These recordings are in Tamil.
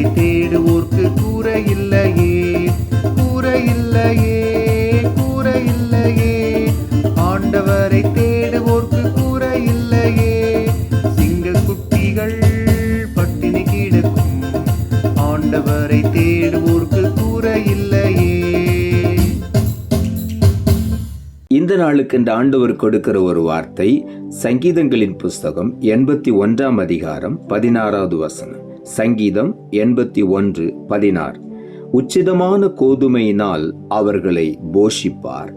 ஆண்டவரை தேடுவோர்க்கு கூற இல்லையே கூற இல்லையே கூற இல்லையே ஆண்டவரை தேடுவோர்க்கு கூற இல்லையே சிங்க குட்டிகள் பட்டினி கிடக்கும் ஆண்டவரை தேடுவோர்க்கு கூற இல்லையே இந்த நாளுக்கு இந்த ஆண்டவர் கொடுக்கிற ஒரு வார்த்தை சங்கீதங்களின் புஸ்தகம் எண்பத்தி ஒன்றாம் அதிகாரம் பதினாறாவது வசனம். சங்கீதம் எண்பத்தி ஒன்று பதினாறு. உச்சிதமான கோதுமையினால் அவர்களை போஷிப்பார்.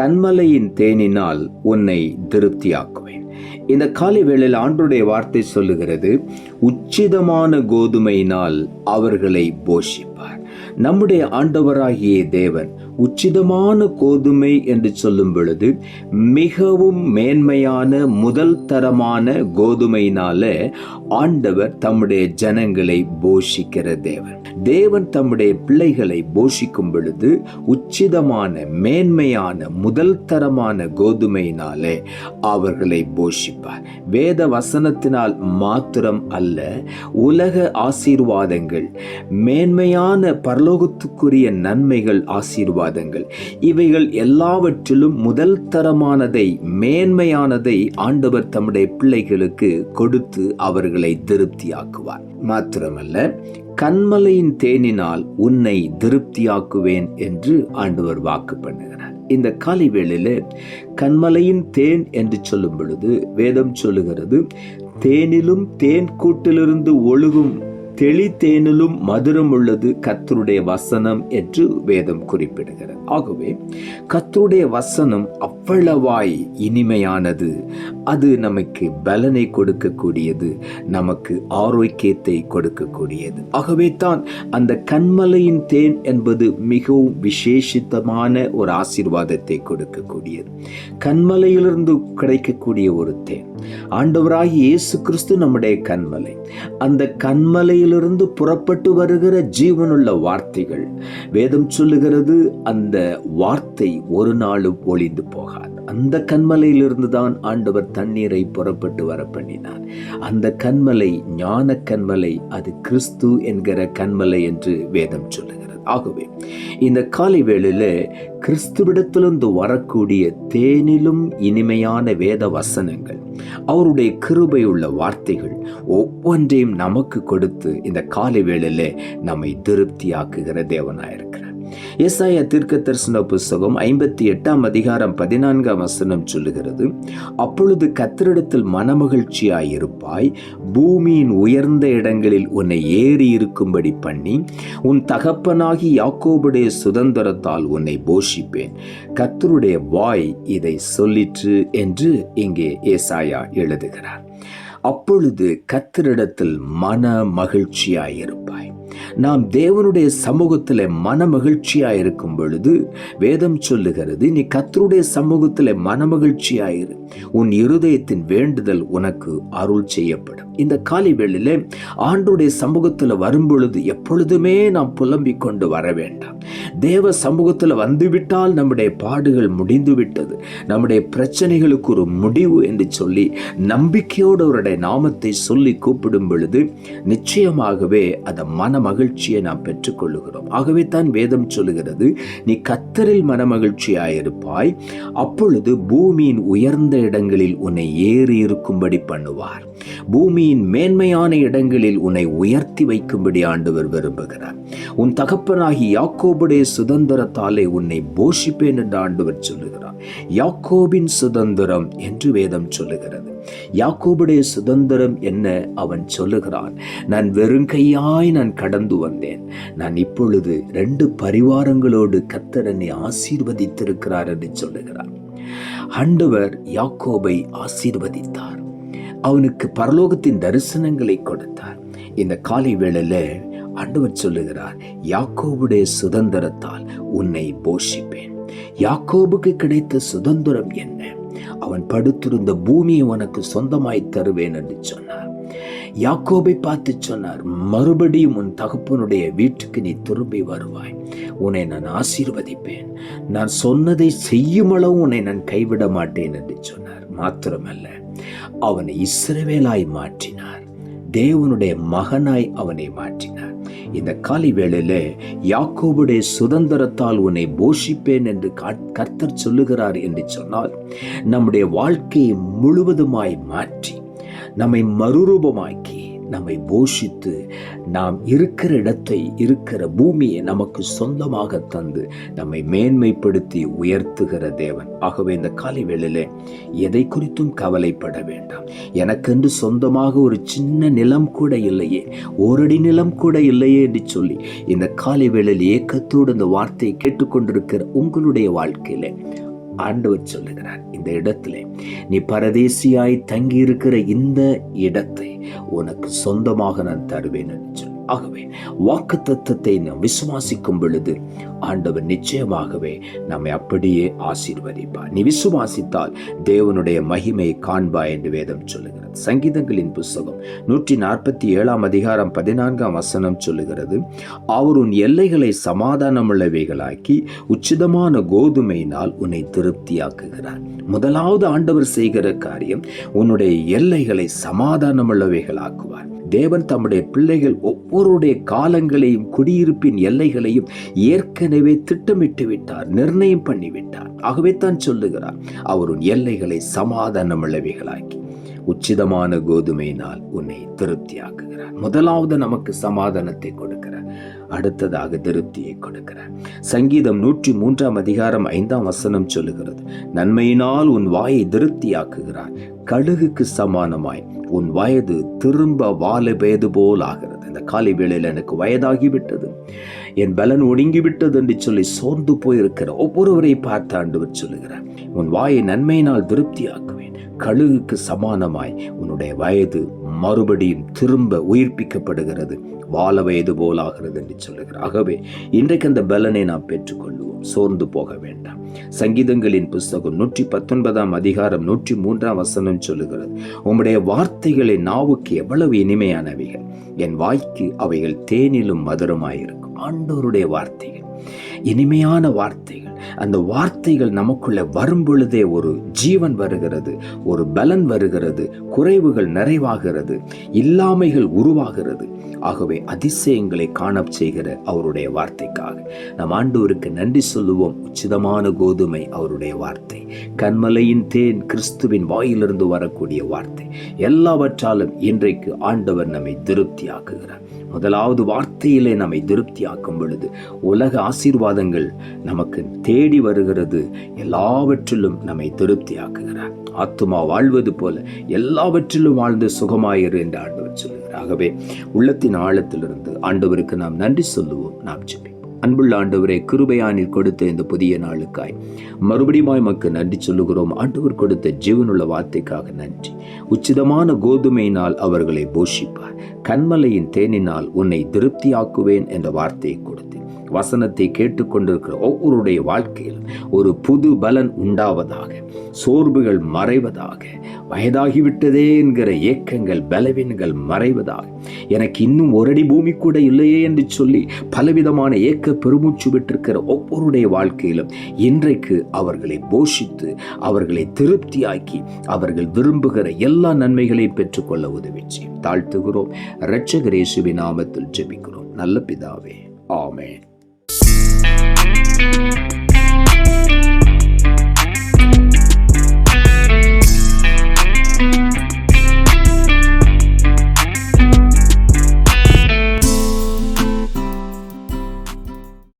கண்மலையின் தேனினால் உன்னை திருப்தியாக்குவேன். இந்த காலை வேளையில் ஆண்டுடைய வார்த்தை சொல்லுகிறது உச்சிதமான கோதுமையினால் அவர்களை போஷிப்பார். நம்முடைய ஆண்டவராகிய தேவன் உச்சிதமான கோதுமை என்று சொல்லும் பொழுது மிகவும் மேன்மையான முதல் தரமான கோதுமையினால ஆண்டவர் தம்முடைய ஜனங்களை போஷிக்கிற தேவன். தேவன் தம்முடைய பிள்ளைகளை போஷிக்கும் பொழுது உச்சிதமான மேன்மையான முதல் தரமான கோதுமையினாலே அவர்களை போஷிப்பார். வேத வசனத்தினால் மாத்திரம் அல்ல உலக ஆசீர்வாதங்கள் மேன்மையான பரலோகத்துக்குரிய நன்மைகள் ஆசீர்வாதங்கள். இவைகள் எல்லாவற்றிலும் முதல் தரமானதை மேன்மையானதை ஆண்டவர் தம்முடைய பிள்ளைகளுக்கு கொடுத்து அவர்களை திருப்தியாக்குவார். மாத்திரமல்ல கண்மலையின் தேனினால் உன்னை திருப்தியாக்குவேன் என்று ஆண்டவர் வாக்கு பண்ணுகிறார். இந்த காலை கண்மலையின் தேன் என்று சொல்லும் பொழுது வேதம் சொல்லுகிறது தேனிலும் தேன் கூட்டிலிருந்து ஒழுகும் தெளித்தேனிலும் மதுரம் உள்ளது கத்தருடைய வசனம் என்று வேதம் குறிப்பிடுகிறது. ஆகவே கத்தருடைய வசனம் அவ்வளவாய் இனிமையானது. அது நமக்கு பலனை கொடுக்கக்கூடியது. நமக்கு ஆரோக்கியத்தை கொடுக்கக்கூடியது. ஆகவே தான் அந்த கண்மலையின் தேன் என்பது மிகவும் விசேஷித்தமான ஒரு ஆசீர்வாதத்தை கொடுக்கக்கூடியது. கண்மலையிலிருந்து கிடைக்கக்கூடிய ஒரு தேன். ஆண்டவராகி இயேசு கிறிஸ்து நம்முடைய கண்மலை அந்த கண்மலையிலிருந்து புறப்பட்டு வருகிற ஜீவனுள்ள வார்த்தைகள். வேதம் சொல்லுகிறது அந்த வார்த்தை ஒரு நாளும் ஒளிந்து போகாது. அந்த கண்மலையிலிருந்து தான் ஆண்டவர் தண்ணீரை புறப்பட்டு வர பண்ணினார் அந்த கண்மலை ஞான கண்மலை அது கிறிஸ்து என்கிற கண்மலை என்று வேதம் சொல்லுகிறது. ஆகவே இந்த காலை வேளையில் கிறிஸ்துவிடத்திலிருந்து வரக்கூடிய தேனிலும் இனிமையான வேத வசனங்கள் அவருடைய கிருபையுள்ள வார்த்தைகள் ஒவ்வொன்றையும் நமக்கு கொடுத்து இந்த காலை வேளையில் நம்மை திருப்தியாக்குகிற தேவனாயிருக்கிறார். எஸ்ஐய தீர்க்க தரிசன புஸ்தகம் ஐம்பத்தி எட்டாம் அதிகாரம் பதினான்காம் வசனம் சொல்லுகிறது அப்பொழுது கத்திரிடத்தில் மனமகிழ்ச்சியாயிருப்பாய் பூமியின் உயர்ந்த இடங்களில் உன்னை ஏறி இருக்கும்படி பண்ணி உன் தகப்பனாகி யாக்கோபுடைய சுதந்திரத்தால் உன்னை போஷிப்பேன். கத்தருடைய வாய் இதை சொல்லிற்று என்று இங்கே ஏசாயா எழுதுகிறார். அப்பொழுது கத்தரிடத்தில் மன மகிழ்ச்சியாயிருப்பாய் நாம் தேவனுடைய சமூகத்தில் மனமகிழ்ச்சியாக இருக்கும் பொழுது வேதம் சொல்லுகிறது நீ கத்தருடைய சமூகத்தில் மனமகிழ்ச்சியாயிரு. உன் இருதயத்தின் வேண்டுதல் உனக்கு அருள் செய்யப்படும். இந்த காலை வேளையில் ஆண்டுடைய சமூகத்தில் வரும்பொழுது எப்பொழுதுமே நாம் புலம்பிக் கொண்டு வர வேண்டாம். தேவ சமூகத்தில் வந்துவிட்டால் நம்முடைய பாடுகள் முடிந்துவிட்டது. நம்முடைய பிரச்சனைகளுக்கு ஒரு முடிவு என்று சொல்லி நம்பிக்கையோடு அவருடைய நாமத்தை சொல்லி கூப்பிடும் பொழுது நிச்சயமாகவே அதை மன மகிழ்ச்சியை நாம் பெற்றுக்கொள்ளுகிறோம். ஆகவே தான் வேதம் சொல்லுகிறது நீ கத்தரில் மனமகிழ்ச்சியாயிருப்பாய் அப்பொழுது பூமியின் உயர்ந்த இடங்களில் உன்னை ஏறி இருக்கும்படி பண்ணுவார். பூமியின் மேன்மையான இடங்களில் உன்னை உயர்த்தி வைக்கும்படி ஆண்டவர் விரும்புகிறார். உன் தகப்பனாகி யாக்கோபுடைய சுதந்திரத்தாலே உன்னை போஷிப்பேன் என்று ஆண்டவர் சொல்லுகிறார். யாக்கோபின் சுதந்திரம் என்று வேதம் சொல்லுகிறது. யாக்கோபுடைய சுதந்திரம் என்ன? அவன் சொல்லுகிறான் நான் வெறுங்கையாய் நான் கடந்து வந்தேன். நான் இப்பொழுது ரெண்டு பரிவாரங்களோடு கத்தர் என்னை ஆசீர்வதித்திருக்கிறார் என்று சொல்லுகிறார். ஆண்டவர் யாக்கோபை ஆசீர்வதித்தார். அவனுக்கு பரலோகத்தின் தரிசனங்களை கொடுத்தார். இந்த காலை வேளையில ஆண்டவர் சொல்லுகிறார் யாக்கோபுடைய சுதந்திரத்தால் உன்னை போஷிப்பேன். யாக்கோபுக்கு கிடைத்த சுதந்திரம் என்ன? அவன் படுத்திருந்த பூமியை உனக்கு சொந்தமாய் தருவேன் என்று சொன்னார். யாக்கோபை பார்த்து சொன்னார் மறுபடியும் உன் தகப்பனுடைய வீட்டுக்கு நீ திரும்பி வருவாய். உன்னை நான் ஆசீர்வதிப்பேன். நான் சொன்னதை செய்யும் அளவு உன்னை நான் கைவிட மாட்டேன் என்று சொன்னார். மாத்திரமல்ல அவனை இஸ்ரவேலாய் மாற்றினார். தேவனுடைய மகனாய் அவனை மாற்றினார். இந்த காலை வேளையில யாக்கோபுடைய சுதந்திரத்தால் உன்னை போஷிப்பேன் என்று கர்த்தர் சொல்லுகிறார் என்று சொன்னால் நம்முடைய வாழ்க்கையை முழுவதுமாய் மாற்றி நம்மை மறுரூபமாக்கி நம்மை போஷித்து நாம் இருக்கிற இடத்தை இருக்கிற பூமியை நமக்கு சொந்தமாக தந்து நம்மை மேன்மைப்படுத்தி உயர்த்துகிற தேவன். ஆகவே இந்த காலை வேளையிலே எதை குறித்தும் கவலைப்பட வேண்டாம். எனக்கென்று சொந்தமாக ஒரு சின்ன நிலம் கூட இல்லையே ஓரடி நிலம் கூட இல்லையே என்று சொல்லி இந்த காலை வேளையில் ஏக்கத்தோடு இந்த வார்த்தையை கேட்டுக்கொண்டிருக்கிற உங்களுடைய வாழ்க்கையில ஆண்டவர் சொல்லுகிறார் இந்த இடத்திலே நீ பரதேசியாய் தங்கி இருக்கிற இந்த இடத்தை உனக்கு சொந்தமாக நான் தருவேன் என்று ஆகவே வாக்கு தத்துவத்தை நாம் விசுவாசிக்கும் பொழுது ஆண்டவர் நிச்சயமாகவே நம்மை அப்படியே ஆசீர்வதிப்பார். நீ விசுவாசித்தால் தேவனுடைய மகிமையை காண்பாய் என்று வேதம் சொல்லுகிறது. சங்கீதங்களின் புஸ்தகம் நூற்றி நாற்பத்தி ஏழாம் அதிகாரம் பதினான்காம் வசனம் சொல்லுகிறது அவர் உன் எல்லைகளை சமாதானமுள்ளவைகளாக்கி உச்சிதமான கோதுமையினால் உன்னை திருப்தியாக்குகிறார். முதலாவது ஆண்டவர் செய்கிற காரியம் உன்னுடைய எல்லைகளை சமாதானமுள்ளவைகளாக்குவார். தேவன் தம்முடைய பிள்ளைகள் ஒவ்வொருடைய காலங்களையும் குடியிருப்பின் எல்லைகளையும் ஏற்கனவே திட்டமிட்டு விட்டார் நிர்ணயம் பண்ணிவிட்டார் ஆகவே தான் சொல்லுகிறார் அவருன் எல்லைகளை எல்லைகளை சமாதானமுள்ளவைகளாக்கி உச்சிதமான கோதுமையினால் உன்னை திருப்தியாக்குகிறார். முதலாவது நமக்கு சமாதானத்தை கொடுக்கிறார். அடுத்ததாக திருப்தியை கொடுக்கிறார். சங்கீதம் நூற்றி மூன்றாம் அதிகாரம் ஐந்தாம் வசனம் சொல்லுகிறது நன்மையினால் உன் வாயை திருப்தியாக்குகிறார் கழுகுக்கு சமானமாய் உன் வயது திரும்ப வாழ வயது போல் ஆகிறது. இந்த காலை வேளையில் எனக்கு வயதாகிவிட்டது என் பலன் ஒடுங்கிவிட்டது என்று சொல்லி சோர்ந்து போயிருக்கிற ஒவ்வொருவரை பார்த்து ஆண்டவர் சொல்லுகிறார் உன் வாயை நன்மையினால் திருப்தியாக்குவேன் கழுகுக்கு சமானமாய் உன்னுடைய வயது மறுபடியும் திரும்ப உயிர்ப்பிக்கப்படுகிறது. வாழ வயது போலாகிறது என்று சொல்லுகிறார். ஆகவே இன்றைக்கு அந்த பலனை நாம் பெற்றுக்கொள்வோம். சோர்ந்து போக வேண்டாம். சங்கீதங்களின் புஸ்தகம் நூற்றி பத்தொன்பதாம் அதிகாரம் நூற்றி மூன்றாம் வசனம் சொல்லுகிறது. உம்முடைய வார்த்தைகளை நாவுக்கு எவ்வளவு இனிமையானவைகள். என் வாய்க்கு அவைகள் தேனிலும் மதுரமாயிருக்கும். ஆண்டோருடைய வார்த்தைகள். இனிமையான வார்த்தைகள். அந்த வார்த்தைகள் நமக்குள்ளே வரும் பொழுதே ஒரு ஜீவன் வருகிறது ஒரு பலன் வருகிறது குறைவுகள் நிறைவாகிறது இல்லாமைகள் உருவாகிறது. ஆகவே அதிசயங்களை காண செய்கிற அவருடைய வார்த்தைக்காக நம் ஆண்டோருக்கு நன்றி சொல்லுவோம். உச்சிதமான கோதுமை அவருடைய வார்த்தை. கண்மலையின் தேன் கிறிஸ்துவின் வாயிலிருந்து வரக்கூடிய வார்த்தை. எல்லாவற்றாலும் இன்றைக்கு ஆண்டவர் நம்மை திருப்தியாக்குகிறார். முதலாவது வார்த்தையிலே நம்மை திருப்தியாக்கும் பொழுது உலக ஆசீர்வாதங்கள் நமக்கு தேடி வருகிறது. எல்லாவற்றிலும் நம்மை திருப்தியாக்குகிறார். ஆத்துமா வாழ்வது போல எல்லாவற்றிலும் வாழ்ந்து சுகமாயிரு என்று ஆண்டவர் சொல்லுகிறார். ஆகவே உள்ளத்தின் ஆழத்திலிருந்து ஆண்டவருக்கு நாம் நன்றி சொல்லுவோம். நாம் ஜெபிப்போம். அன்புள்ள ஆண்டவரே கிருபையானில் கொடுத்த இந்த புதிய நாளுக்காய். மறுபடியும் மக்கு நன்றி சொல்லுகிறோம். ஆண்டவர் கொடுத்த ஜீவனுள்ள வார்த்தைக்காக நன்றி. உச்சிதமான கோதுமையினால் அவர்களை போஷிப்பார். கண்மலையின் தேனினால் உன்னை திருப்தியாக்குவேன் என்ற வார்த்தையை கொடுத்தேன் வசனத்தை கேட்டுக்கொண்டிருக்கிற ஒவ்வொருடைய வாழ்க்கையில் ஒரு புது பலன் உண்டாவதாக சோர்வுகள் மறைவதாக வயதாகிவிட்டதே என்கிற ஏக்கங்கள் பலவீனங்கள் மறைவதாக. எனக்கு இன்னும் ஒரு அடி பூமி கூட இல்லையே என்று சொல்லி பலவிதமான ஏக்க பெருமூச்சு விட்டிருக்கிற ஒவ்வொருடைய வாழ்க்கையிலும் இன்றைக்கு அவர்களை போஷித்து அவர்களை திருப்தியாக்கி அவர்கள் விரும்புகிற எல்லா நன்மைகளையும் பெற்றுக்கொள்ள உதவி செய்யும். தாழ்த்துகிறோம். இரட்சகரேசுவின் நாமத்தில் ஜெபிக்கிறோம். நல்ல பிதாவே. ஆமேன். Música